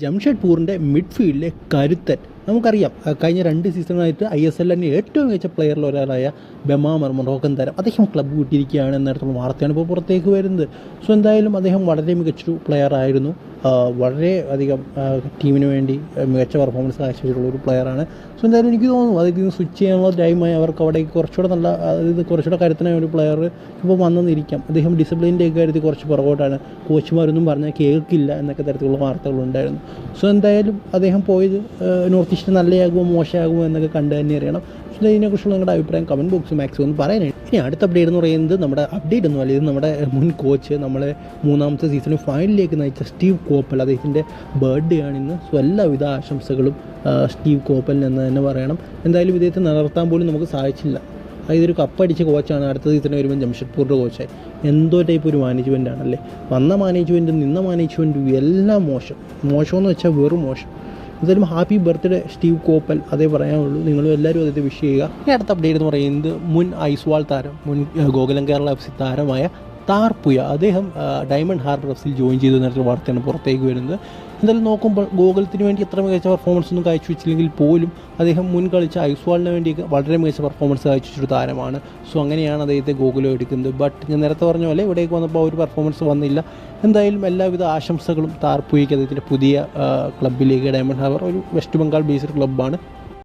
ജംഷഡ്പൂറിന്റെ മിഡ്ഫീൽഡിലെ കരുത്തൻ. നമുക്കറിയാം കഴിഞ്ഞ രണ്ട് സീസണായിട്ട് ഐ എസ് എല്ലിന്റെ ഏറ്റവും മികച്ച പ്ലെയറിൽ ഒരാളായ ബെമാമർ മൊറോക്കൻ താരം അദ്ദേഹം ക്ലബ്ബ് വിട്ടിരിക്കുകയാണ് എന്നിടത്തുള്ള വാർത്തയാണ് ഇപ്പോൾ പുറത്തേക്ക് വരുന്നത്. സോ എന്തായാലും അദ്ദേഹം വളരെ മികച്ചൊരു പ്ലെയർ ആയിരുന്നു. വളരെ അധികം ടീമിന് വേണ്ടി മികച്ച പെർഫോമൻസ് കാഴ്ചവെച്ചിട്ടുള്ള ഒരു പ്ലെയറാണ് സോ എന്തായാലും എനിക്ക് തോന്നുന്നു അതിൽ നിന്ന് സ്വിച്ച് ചെയ്യാനുള്ള ടൈമായി അവർക്ക് അവിടെ കുറച്ചുകൂടെ നല്ല അതായത് കുറച്ചുകൂടെ കരുത്തനായ ഒരു പ്ലെയർ ഇപ്പോൾ വന്നെന്നിരിക്കാം അദ്ദേഹം ഡിസിപ്ലിന്റെ കാര്യത്തിൽ കുറച്ച് പുറകോട്ടാണ്. കോച്ചുമാരൊന്നും പറഞ്ഞാൽ കേൾക്കില്ല എന്നൊക്കെ തരത്തിലുള്ള വാർത്തകളുണ്ടായിരുന്നു സോ എന്തായാലും അദ്ദേഹം പോയത് നോർത്ത് ഈസ്റ്റ് നല്ലയാകുമോ മോശമാകുമോ എന്നൊക്കെ കണ്ടു തന്നെ അറിയണം. സോ ഇതിനെക്കുറിച്ചുള്ള നിങ്ങളുടെ അഭിപ്രായം കമന്റ് ബോക്സ് മാക്സിമം ഒന്ന് പറയാനായിട്ട് ഇനി അടുത്ത അപ്ഡേറ്റ് എന്ന് പറയുന്നത് നമ്മുടെ അപ്ഡേറ്റ് ഒന്നും അല്ല ഇത് നമ്മുടെ മുൻ കോച്ച് നമ്മളെ മൂന്നാമത്തെ സീസണിൽ ഫൈനലിലേക്ക് നയിച്ച സ്റ്റീവ് കോപ്പൽ അദ്ദേഹത്തിന്റെ ബർത്ത്ഡേ ആണ് ഇന്ന്. സോ എല്ലാവിധ ആശംസകളും സ്റ്റീവ് കോപ്പലിന് എന്ന് തന്നെ പറയണം. എന്തായാലും ഇദ്ദേഹത്തെ നിലനിർത്താൻ പോലും നമുക്ക് സാധിച്ചില്ല. ഒരു കപ്പടിച്ച കോച്ചാണ് അടുത്ത സീസണിൽ വരുമ്പോൾ ജംഷഡ്പൂരിന്റെ കോച്ചായി എന്തോ ടൈപ്പ് ഒരു മാനേജ്മെന്റ് ആണല്ലേ. വന്ന മാനേജ്മെന്റും നിന്ന മാനേജ്മെന്റും എല്ലാം മോശം. മോശമെന്ന് വെച്ചാൽ വെറും മോശം. എന്തായാലും ഹാപ്പി ബർത്ത്ഡേ സ്റ്റീവ് കോപ്പൽ. അതേ പറയാനുള്ളൂ. നിങ്ങളും എല്ലാവരും അദ്ദേഹത്തെ വിഷ് ചെയ്യുക. ഇനി അടുത്ത അപ്ഡേറ്റ് എന്ന് പറയുന്നത് മുൻ ഐസ്വാൾ താരം മുൻ ഗോകുലം കേരള എഫ് സി താരമായ താർപ്പുയ. അദ്ദേഹം ഡയമണ്ട് ഹാർബർ എഫ് സിൽ ജോയിൻ ചെയ്തു എന്നൊരു വാർത്തയാണ് പുറത്തേക്ക് വരുന്നത്. എന്തായാലും നോക്കുമ്പോൾ ഗോകുലത്തിന് വേണ്ടി എത്ര മികച്ച പെർഫോമൻസ് ഒന്നും കാഴ്ച വെച്ചില്ലെങ്കിൽ പോലും അദ്ദേഹം മുൻ കളിച്ച ഐസ്വാളിന് വേണ്ടി വളരെ മികച്ച പെർഫോമൻസ് കാഴ്ച വെച്ചൊരു താരമാണ്. സോ അങ്ങനെയാണ് അദ്ദേഹത്തെ ഗോകുലം എടുക്കുന്നത്. ബട്ട് ഞാൻ നേരത്തെ പറഞ്ഞ പോലെ ഇവിടേക്ക് വന്നപ്പോൾ ഒരു പെർഫോമൻസ് വന്നില്ല. എന്തായാലും എല്ലാവിധ ആശംസകളും താർപ്പുയയ്ക്ക് അദ്ദേഹത്തിന്റെ പുതിയ ക്ലബിലേക്ക് ഡയമണ്ട് ഹാർബർ ഒരു വെസ്റ്റ് ബംഗാൾ ബേസ്ഡ് ക്ലബ്ബാണ്